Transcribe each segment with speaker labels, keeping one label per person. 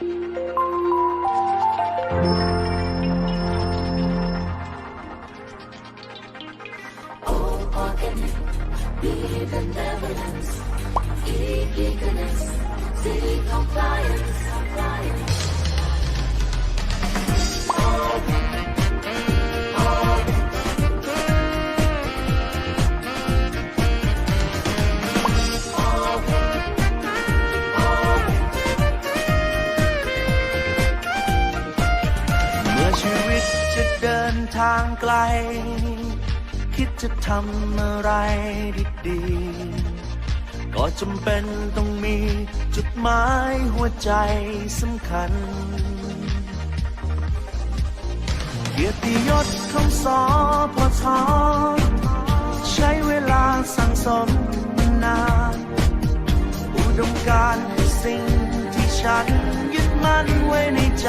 Speaker 1: เล คิดจะทำอะไรดีๆ ก็จำเป็นต้องมีจุดหมายหัวใจสำคัญ เกียรติยศของสอพอทอใช้เวลาสั่งสมนานอุดมการณ์คือสิ่งที่ฉันยึดมั่นไว้ในใจ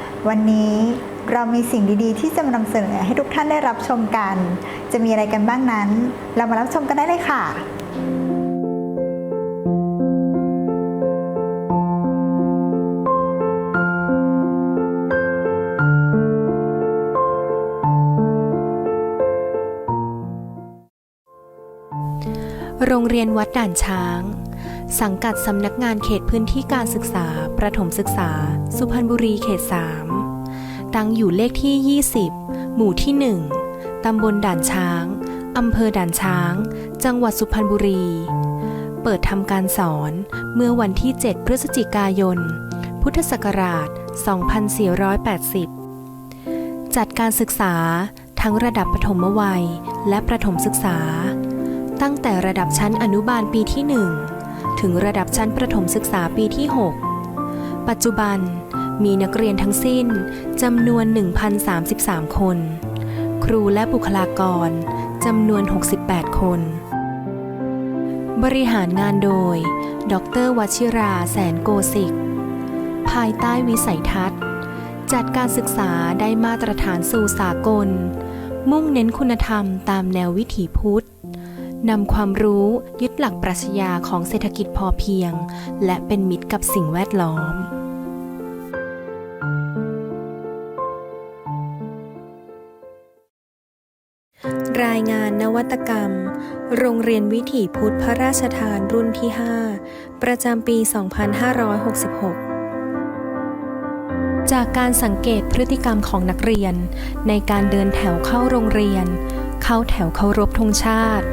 Speaker 2: วันนี้เรามีสิ่งดีๆ ที่จะมานำเสนอให้ทุกท่านได้รับชมกัน จะมีอะไรกันบ้างนั้น เรามารับชมกันได้เลยค่ะ
Speaker 3: โรงเรียนวัดด่านช้าง สังกัดสำนักงานเขตพื้นที่การศึกษา ประถมศึกษา สุพรรณบุรีเขต 3 ตั้งอยู่เลขที่ 20 หมู่ที่ 1 ตำบลด่านช้าง อำเภอด่านช้าง จังหวัดสุพรรณบุรี เปิดทำการสอนเมื่อวันที่ 7 พฤศจิกายน พุทธศักราช 2480 จัดการศึกษาทั้งระดับปฐมวัยและประถมศึกษา ตั้งแต่ระดับชั้นอนุบาลปีที่ 1 ถึงระดับชั้นประถมศึกษาปีที่ 6 ปัจจุบัน มีนักเรียนทั้งสิ้นจำนวน 1,033 คน ครูและบุคลากรจำนวน 68 คน บริหารงานโดย ดรวชิราแสนโกสิก ภายใต้วิสัยทัศน์ จัดการศึกษาได้มาตรฐานสู่สากล มุ่งเน้นคุณธรรมตามแนววิถีพุทธนำความรู้ยึดหลักปรัชญาของเศรษฐกิจพอเพียง และเป็นมิตรกับสิ่งแวดล้อม รายงานนวัตกรรม โรงเรียนวิถีพุทธพระราชทานรุ่นที่ 5 ประจำปี 2566 จากการสังเกตพฤติกรรมของนักเรียน ในการเดินแถวเข้าโรงเรียน เข้าแถวเคารพธงชาติ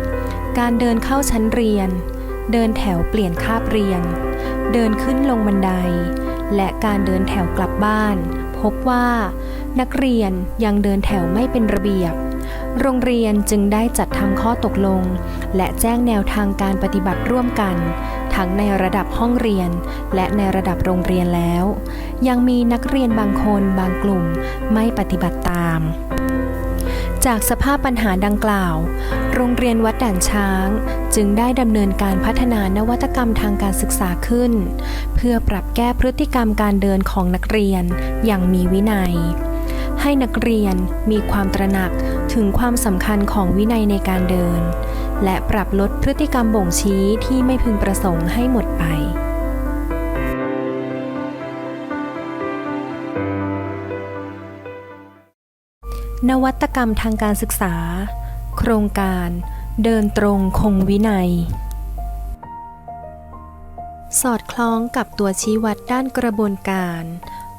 Speaker 3: การเดินเข้าชั้นเรียน เดินแถวเปลี่ยนคาบเรียน เดินขึ้นลงบันได และการเดินแถวกลับบ้าน พบว่า นักเรียนยังเดินแถวไม่เป็นระเบียบ โรงเรียนจึงได้จัดทำข้อตกลง และแจ้งแนวทางการปฏิบัติร่วมกัน ทั้งในระดับห้องเรียน และในระดับโรงเรียนแล้ว ยังมีนักเรียนบางคนบางกลุ่มไม่ปฏิบัติตาม จากสภาพปัญหาดังกล่าว โรงเรียนวัดด่านช้างจึงได้ดำเนินการพัฒนานวัตกรรมทางการศึกษาขึ้น เพื่อปรับแก้พฤติกรรมการเดินของนักเรียนอย่างมีวินัยให้นักเรียนมีความตระหนัก ถึงความสำคัญของวินัยในการเดิน และปรับลดพฤติกรรมบ่งชี้ที่ไม่พึงประสงค์ให้หมดไป นวัตกรรมทางการศึกษา โครงการ เดินตรงคงวินัย สอดคล้องกับตัวชี้วัดด้านกระบวนการ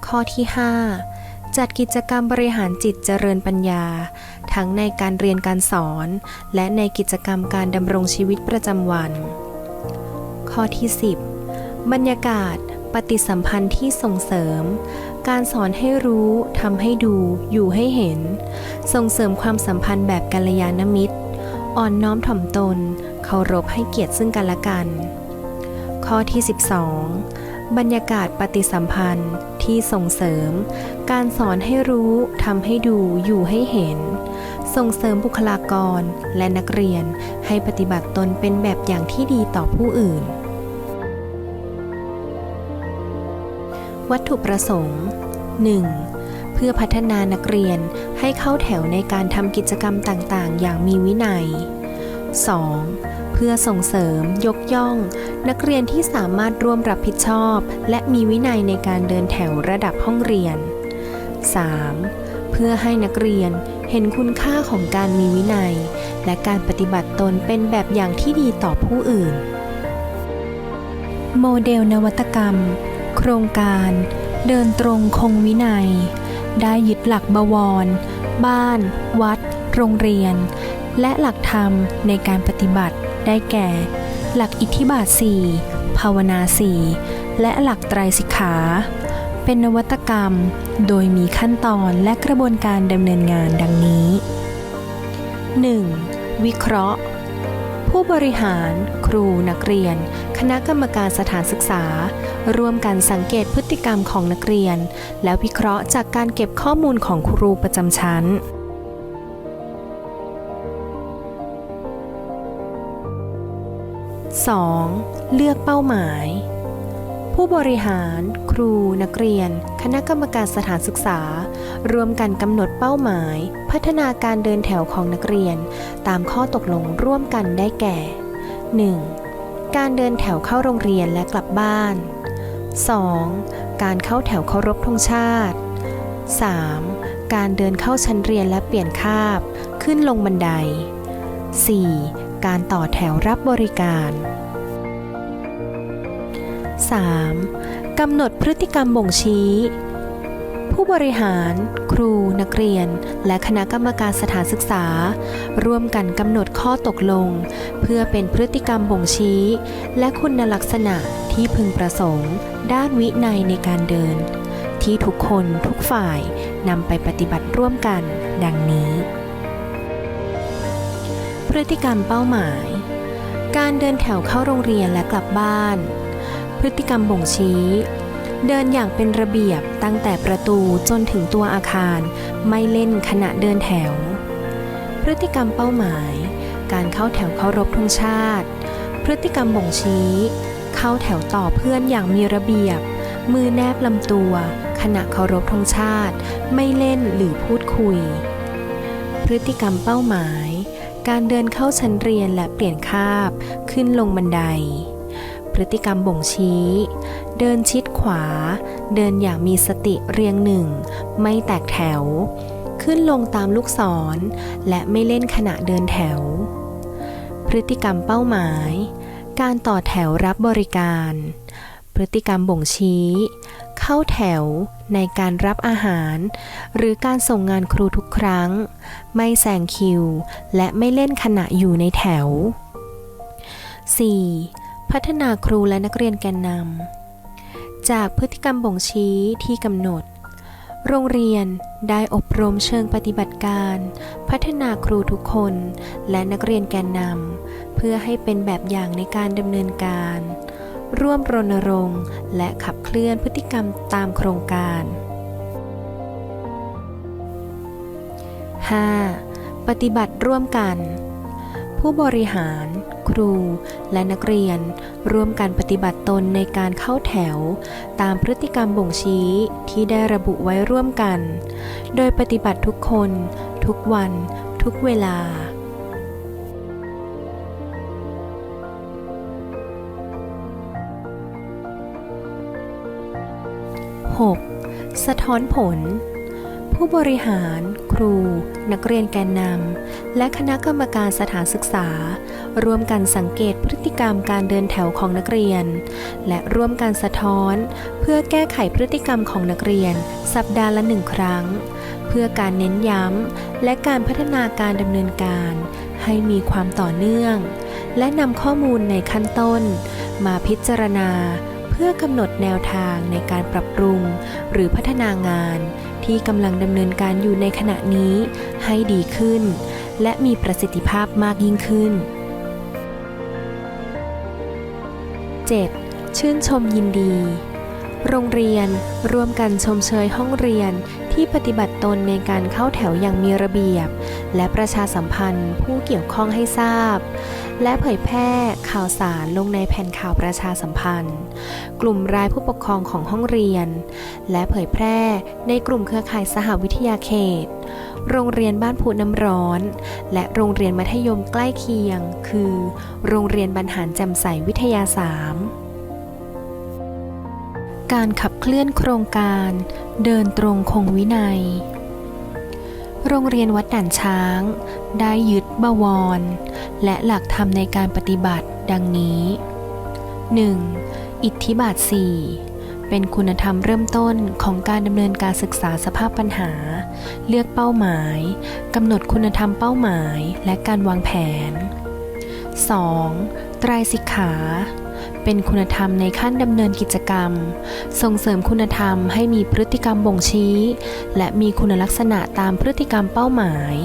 Speaker 3: ข้อที่ 5 จัดกิจกรรมบริหารจิตเจริญปัญญา ทั้งในการเรียนการสอน และในกิจกรรมการดำรงชีวิตประจำวัน ข้อที่ 10 บรรยากาศ ปฏิสัมพันธ์ที่ส่งเสริม การสอนให้รู้ทำให้ดู อยู่ให้เห็น ส่งเสริมความสัมพันธ์แบบกัลยาณมิตร อ่อนน้อมถ่อมตน เคารพให้เกียรติซึ่งกันและกัน ข้อที่ 12 บรรยากาศปฏิสัมพันธ์ที่ส่งเสริม การสอนให้รู้ทำให้ดูอยู่ให้เห็น ส่งเสริมบุคลากรและนักเรียนให้ปฏิบัติตนเป็นแบบอย่างที่ดีต่อผู้อื่น วัตถุประสงค์ 1. เพื่อพัฒนานักเรียนให้เข้าแถวในการทำกิจกรรมต่างๆ อย่างมีวินัย 2. เพื่อส่งเสริม ยกย่อง นักเรียนที่สามารถร่วมรับผิดชอบ และมีวินัยในการเดินแถวระดับห้องเรียน 3. เพื่อให้นักเรียนเห็นคุณค่าของการมีวินัย และการปฏิบัติตนเป็นแบบอย่างที่ดีต่อผู้อื่น โมเดลนวัตกรรม โครงการ เดินตรงคงวินัย ได้ยึดหลักบวร บ้าน วัด โรงเรียน และหลักธรรมในการปฏิบัติ ได้แก่ หลักอิทธิบาท 4 ภาวนา 4 และหลักไตรสิกขา เป็นนวัตกรรม โดยมีขั้นตอนและกระบวนการดำเนินงานดังนี้ 1. วิเคราะห์ ผู้บริหาร ครูนักเรียน คณะกรรมการสถานศึกษา ร่วมกันสังเกตพฤติกรรมของนักเรียน และวิเคราะห์จากการเก็บข้อมูลของครูประจำชั้น 2. เลือกเป้าหมาย ผู้บริหาร ครู นักเรียน คณะกรรมการสถานศึกษา รวมกันกำหนดเป้าหมาย พัฒนาการเดินแถวของนักเรียน ตามข้อตกลงร่วมกันได้แก่ 1. การเดินแถวเข้าโรงเรียนและกลับบ้าน 2. การเข้าแถวเคารพธงชาติ 3. การเดินเข้าชั้นเรียนและเปลี่ยนคาบ ขึ้นลงบันได 4. การต่อแถวรับบริการ 3. กำหนดพฤติกรรมบ่งชี้ ผู้บริหาร ครู นักเรียน และคณะกรรมการสถานศึกษา ร่วมกันกำหนดข้อตกลง เพื่อเป็นพฤติกรรมบ่งชี้ และคุณลักษณะที่พึงประสงค์ ด้านวินัยในการเดิน ที่ทุกคนทุกฝ่ายนำไปปฏิบัติร่วมกัน ดังนี้ พฤติกรรมเป้าหมาย การเดินแถวเข้าโรงเรียนและกลับบ้าน พฤติกรรมบ่งชี้ เดินอย่างเป็นระเบียบตั้งแต่ประตูจนถึงตัวอาคารไม่เล่นขณะเดินแถว พฤติกรรมเป้าหมาย การเข้าแถวเคารพธงชาติ พฤติกรรมบ่งชี้ เข้าแถวต่อเพื่อนอย่างมีระเบียบ มือแนบลำตัว ขณะเคารพธงชาติ ไม่เล่นหรือพูดคุย พฤติกรรมเป้าหมายการเดินเข้าชั้นเรียนและเปลี่ยนคาบ ขึ้นลงบันได ฤติกรรมบ่งชี้ เดินชิดขวา เดินอย่างมีสติเรียงหนึ่ง ไม่แตกแถว ขึ้นลงตามลูกศร และไม่เล่นขณะเดินแถว พฤติกรรมเป้าหมาย การต่อแถวรับบริการ พฤติกรรมบ่งชี้ เข้าแถวในการรับอาหาร หรือการส่งงานครูทุกครั้ง ไม่แซงคิว และไม่เล่นขณะอยู่ในแถว 4. พัฒนาครูและนักเรียนแกนนำ จากพฤติกรรมบ่งชี้ที่กำหนด โรงเรียนได้อบรมเชิงปฏิบัติการ พัฒนาครูทุกคนและนักเรียนแกนนำ เพื่อให้เป็นแบบอย่างในการดำเนินการ ร่วมรณรงค์และขับเคลื่อนพฤติกรรมตามโครงการ 5. ปฏิบัติร่วมกัน ผู้บริหาร ครู และนักเรียน ร่วมกันปฏิบัติตนในการเข้าแถว ตามพฤติกรรมบ่งชี้ที่ได้ระบุไว้ร่วมกัน โดยปฏิบัติทุกคน ทุกวัน ทุกเวลา 6. สะท้อนผล ผู้บริหาร ครู นักเรียนแกนนำ และคณะกรรมการสถานศึกษา ร่วมกันสังเกตพฤติกรรมการเดินแถวของนักเรียน และร่วมกันสะท้อน เพื่อแก้ไขพฤติกรรมของนักเรียน สัปดาห์ละหนึ่งครั้ง เพื่อการเน้นย้ำ และการพัฒนาการดำเนินการ ให้มีความต่อเนื่อง และนำข้อมูลในขั้นต้น มาพิจารณา เพื่อกำหนดแนวทางในการปรับปรุง หรือพัฒนางาน ที่กำลังดำเนินการอยู่ในขณะนี้ให้ดีขึ้น และมีประสิทธิภาพมากยิ่งขึ้น 7. ชื่นชมยินดี โรงเรียน ร่วมกันชมเชยห้องเรียนที่ปฏิบัติตนในการเข้าแถวอย่างมีระเบียบ และประชาสัมพันธ์ผู้เกี่ยวข้องให้ทราบ และเผยแพร่ข่าวสารลงในแผ่นข่าวประชาสัมพันธ์ กลุ่มรายผู้ปกครองของห้องเรียน และเผยแพร่ในกลุ่มเครือข่ายสหวิทยาเขต โรงเรียนบ้านผูน้ำร้อน และโรงเรียนมัธยมใกล้เคียง คือ โรงเรียนบรรหารแจ่มใสวิทยาสาม การขับเคลื่อนโครงการเดินตรงคงวินัย โรงเรียนวัดด่านช้าง ได้ยึดบวร และหลักธรรมในการปฏิบัติดังนี้ 1. อิทธิบาท 4 เป็นคุณธรรมเริ่มต้นของการดำเนินการศึกษาสภาพปัญหา เลือกเป้าหมายกำหนดคุณธรรมเป้าหมายและการวางแผน 2. ไตรสิกขา เป็นคุณธรรมในขั้นดำเนินกิจกรรม ส่งเสริมคุณธรรมให้มีพฤติกรรมบ่งชี้ และมีคุณลักษณะตามพฤติกรรมเป้าหมาย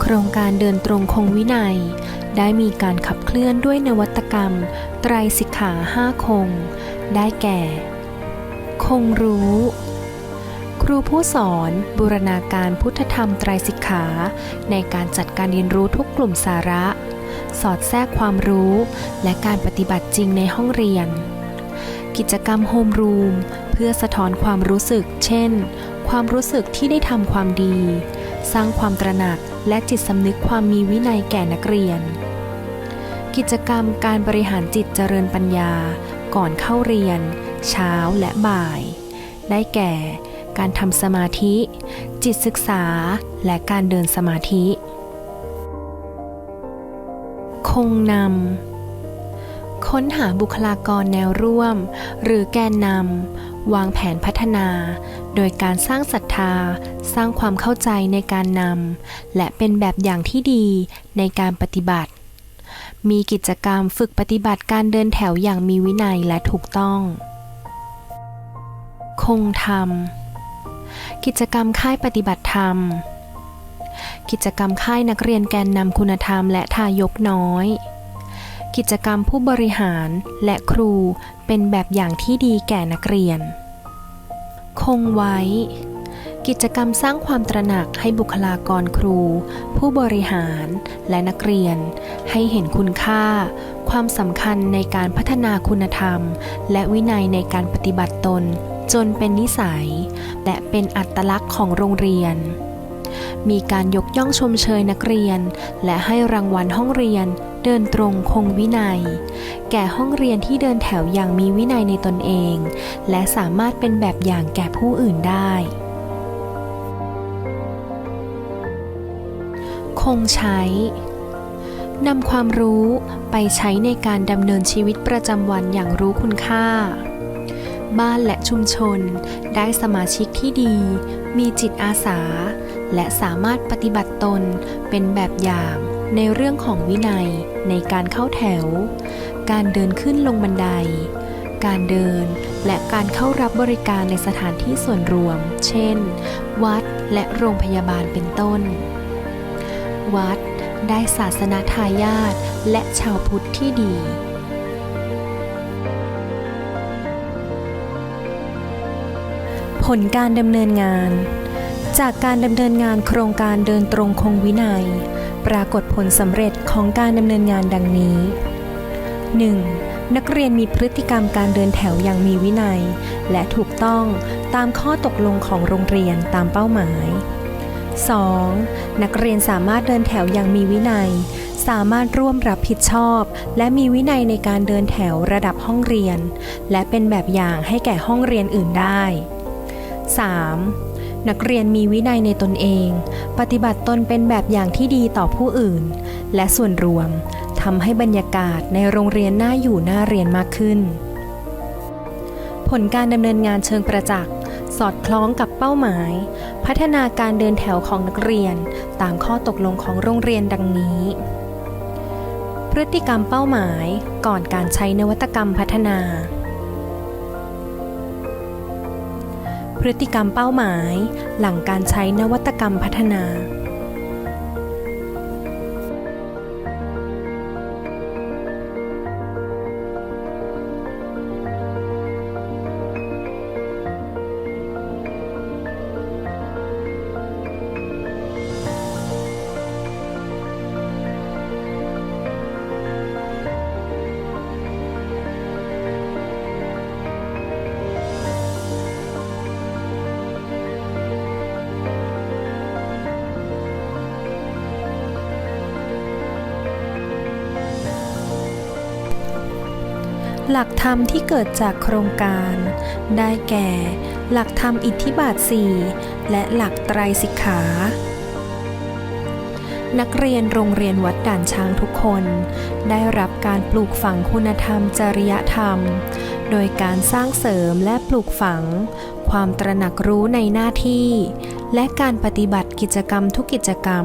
Speaker 3: โครงการเดินตรงคงวินัย ได้มีการขับเคลื่อนด้วยนวัตกรรม ไตรสิกขาห้าคง ได้แก่ คงรู้ครูผู้สอนบูรณาการพุทธธรรมไตรสิกขา ในการจัดการเรียนรู้ทุกกลุ่มสาระ สอดแทรกความรู้ และการปฏิบัติจริงในห้องเรียน กิจกรรมโฮมรูมเพื่อสะท้อนความรู้สึก เช่น ความรู้สึกที่ได้ทำความดี สร้างความตระหนักและจิตสำนึกความมีวินัยแก่นักเรียน กิจกรรมการบริหารจิตเจริญปัญญา ก่อนเข้าเรียน เช้าและบ่าย ได้แก่ การทำสมาธิ จิตศึกษา และการเดินสมาธิ คงนำ ค้นหาบุคลากรแนวร่วม หรือแกนนำ วางแผนพัฒนา โดยการสร้างศรัทธา สร้างความเข้าใจในการนำ และเป็นแบบอย่างที่ดีในการปฏิบัติ มีกิจกรรมฝึกปฏิบัติการเดินแถวอย่างมีวินัยและถูกต้อง คงธรรม กิจกรรมค่ายปฏิบัติธรรม กิจกรรมค่ายนักเรียนแกนนำคุณธรรมและทายกน้อย กิจกรรมผู้บริหารและครูเป็นแบบอย่างที่ดีแก่นักเรียน คงไว้ กิจกรรมสร้างความตระหนักให้บุคลากรครู ผู้บริหารและนักเรียน ให้เห็นคุณค่า ความสำคัญในการพัฒนาคุณธรรม และวินัยในการปฏิบัติตนจนเป็นนิสัย และเป็นอัตลักษณ์ของโรงเรียน มีการยกย่องชมเชยนักเรียน และให้รางวัลห้องเรียน เดินตรงคงวินัย แก่ห้องเรียนที่เดินแถวอย่างมีวินัยในตนเอง และสามารถเป็นแบบอย่างแก่ผู้อื่นได้ คงใช้นำความรู้ไปใช้ในการดำเนินชีวิตประจำวันอย่างรู้คุณค่า บ้านและชุมชน ได้สมาชิกที่ดี มีจิตอาสา และสามารถปฏิบัติตนเป็นแบบอย่างในเรื่องของวินัยในการเข้าแถว การเดินขึ้นลงบันได การเดินและการเข้ารับบริการในสถานที่ส่วนรวม เช่น วัดและโรงพยาบาลเป็นต้น วัดได้ศาสนาทายาทและชาวพุทธที่ดี ผลการดำเนินงาน จากการดำเนินงานโครงการเดินตรงคงวินัย ปรากฏผลสำเร็จของการดำเนินงานดังนี้ 1. นักเรียนมีพฤติกรรมการเดินแถวอย่างมีวินัย และถูกต้องตามข้อตกลงของโรงเรียนตามเป้าหมาย 2. นักเรียนสามารถเดินแถวอย่างมีวินัย สามารถร่วมรับผิดชอบ และมีวินัยในการเดินแถวระดับห้องเรียน และเป็นแบบอย่างให้แก่ห้องเรียนอื่นได้ 3. นักเรียนมีวินัยในตนเอง ปฏิบัติตนเป็นแบบอย่างที่ดีต่อผู้อื่น และส่วนรวมทำให้บรรยากาศในโรงเรียนน่าอยู่น่าเรียนมากขึ้น ผลการดำเนินงานเชิงประจักษ์สอดคล้องกับเป้าหมาย พัฒนาการเดินแถวของนักเรียน ตามข้อตกลงของโรงเรียนดังนี้ พฤติกรรมเป้าหมายก่อนการใช้นวัตกรรมพัฒนา พฤติกรรมเป้าหมาย หลังการใช้นวัตกรรมพัฒนา หลักธรรมที่เกิดจากโครงการ ได้แก่ หลักธรรมอิทธิบาท 4 และหลักไตรสิกขา นักเรียนโรงเรียนวัดด่านช้างทุกคน ได้รับการปลูกฝังคุณธรรมจริยธรรม โดยการสร้างเสริมและปลูกฝัง ความตระหนักรู้ในหน้าที่ และการปฏิบัติกิจกรรมทุกกิจกรรม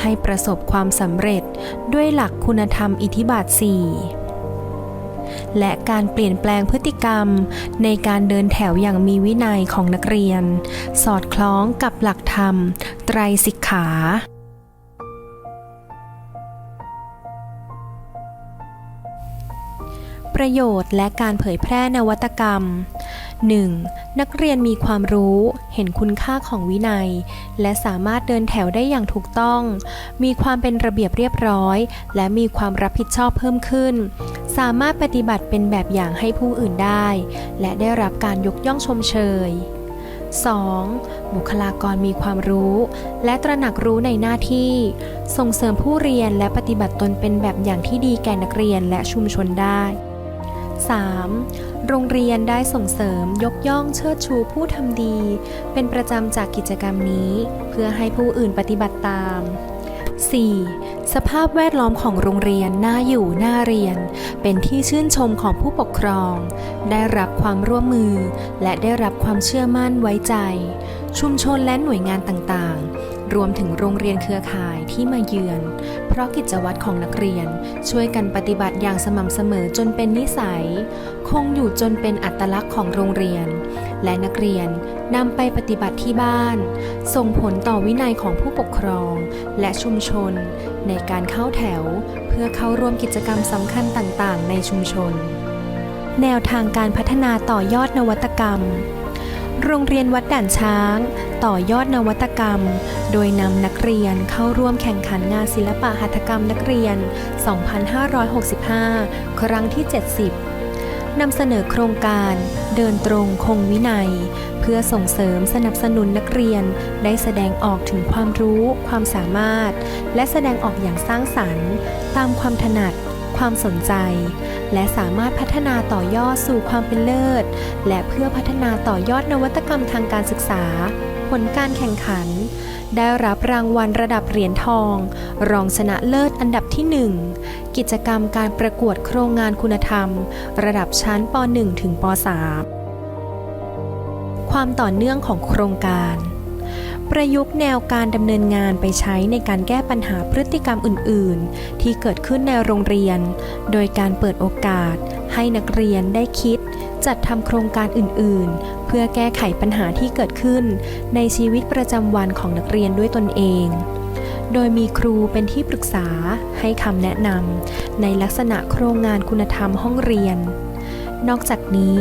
Speaker 3: ให้ประสบความสำเร็จด้วยหลักคุณธรรมอิทธิบาท 4 และการเปลี่ยนแปลงพฤติกรรม ในการเดินแถวอย่างมีวินัยของนักเรียน สอดคล้องกับหลักธรรม ไตรสิกขาประโยชน์และการเผยแพร่นวัตกรรม 1. นักเรียนมีความรู้ เห็นคุณค่าของวินัย และสามารถเดินแถวได้อย่างถูกต้อง มีความเป็นระเบียบเรียบร้อย และมีความรับผิดชอบเพิ่มขึ้น สามารถปฏิบัติเป็นแบบอย่างให้ผู้อื่นได้ และได้รับการยกย่องชมเชย 2. บุคลากรมีความรู้ และตระหนักรู้ในหน้าที่ ส่งเสริมผู้เรียนและปฏิบัติตนเป็นแบบอย่างที่ดีแก่นักเรียนและชุมชนได้ 3. โรงเรียนได้ส่งเสริมยกย่องเชิดชูผู้ทำดี เป็นประจำจากกิจกรรมนี้ เพื่อให้ผู้อื่นปฏิบัติตาม 4. สภาพแวดล้อมของโรงเรียนน่าอยู่น่าเรียน เป็นที่ชื่นชมของผู้ปกครอง ได้รับความร่วมมือ และได้รับความเชื่อมั่นไว้ใจ ชุมชนและหน่วยงานต่างๆ รวมถึงโรงเรียนเครือข่ายที่มาเยือน เพราะกิจวัตรของนักเรียนช่วยกันปฏิบัติอย่างสม่ำเสมอจนเป็นนิสัย คงอยู่จนเป็นอัตลักษณ์ของโรงเรียน และนักเรียนนำไปปฏิบัติที่บ้าน ส่งผลต่อวินัยของผู้ปกครอง และชุมชน ในการเข้าแถว เพื่อเข้าร่วมกิจกรรมสำคัญต่างๆ ในชุมชน แนวทางการพัฒนาต่อยอดนวัตกรรม โรงเรียนวัดด่านช้าง ต่อยอดนวัตกรรม โดยนำนักเรียนเข้าร่วมแข่งขันงานศิลปะหัตถกรรมนักเรียน 2565 ครั้งที่ 70 นำเสนอโครงการเดินตรงคงวินัย เพื่อส่งเสริมสนับสนุนนักเรียนได้แสดงออกถึงความรู้ ความสามารถ และแสดงออกอย่างสร้างสรรค์ ตามความถนัด ความสนใจ และสามารถพัฒนาต่อยอดสู่ความเป็นเลิศ และเพื่อพัฒนาต่อยอดนวัตกรรมทางการศึกษา ผลการแข่งขัน ได้รับรางวัลระดับเหรียญทอง รองชนะเลิศอันดับที่ 1 กิจกรรมการประกวดโครงงานคุณธรรม ระดับชั้นป .1 ถึงป .3 ความต่อเนื่องของโครงการ ประยุกต์แนวการดำเนินงานไปใช้ในการแก้ปัญหาพฤติกรรมอื่น ๆ ที่เกิดขึ้นในโรงเรียน โดยการเปิดโอกาส ให้นักเรียนได้คิด จัดทำโครงการอื่น ๆ เพื่อแก้ไขปัญหาที่เกิดขึ้น ในชีวิตประจำวันของนักเรียนด้วยตนเองโดยมีครูเป็นที่ปรึกษาให้คำแนะนำในลักษณะโครงงานคุณธรรมห้องเรียน นอกจากนี้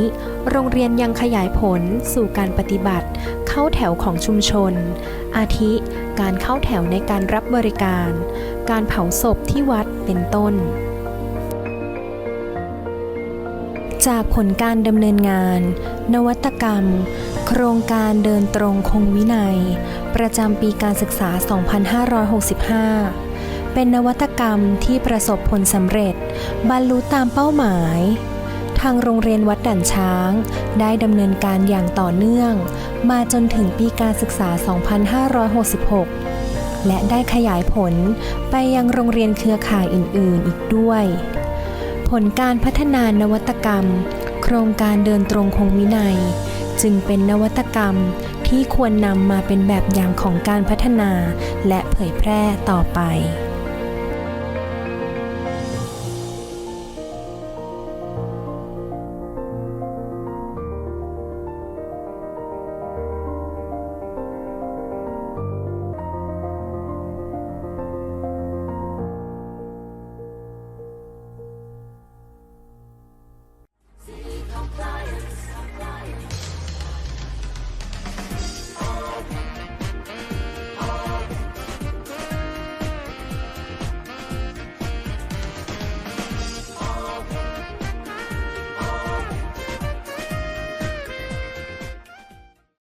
Speaker 3: โรงเรียนยังขยายผลสู่การปฏิบัติ เข้าแถวของชุมชน อาทิ การเข้าแถวในการรับบริการ การเผาศพที่วัดเป็นต้น จากผลการดำเนินงาน นวัตกรรม โครงการเดินตรงคงวินัย ประจำปีการศึกษา 2565 เป็นนวัตกรรมที่ประสบผลสำเร็จ บรรลุตามเป้าหมาย ทางโรงเรียนวัดด่านช้าง ได้ดำเนินการอย่างต่อเนื่อง มาจนถึงปีการศึกษา 2566 และได้ขยายผลไปยังโรงเรียนเครือข่ายอื่น ๆ อีกด้วย ผลการพัฒนานวัตกรรม โครงการเดินตรงคงวินัย จึงเป็นนวัตกรรมที่ควรนำมาเป็นแบบอย่างของการพัฒนาและเผยแพร่ต่อไป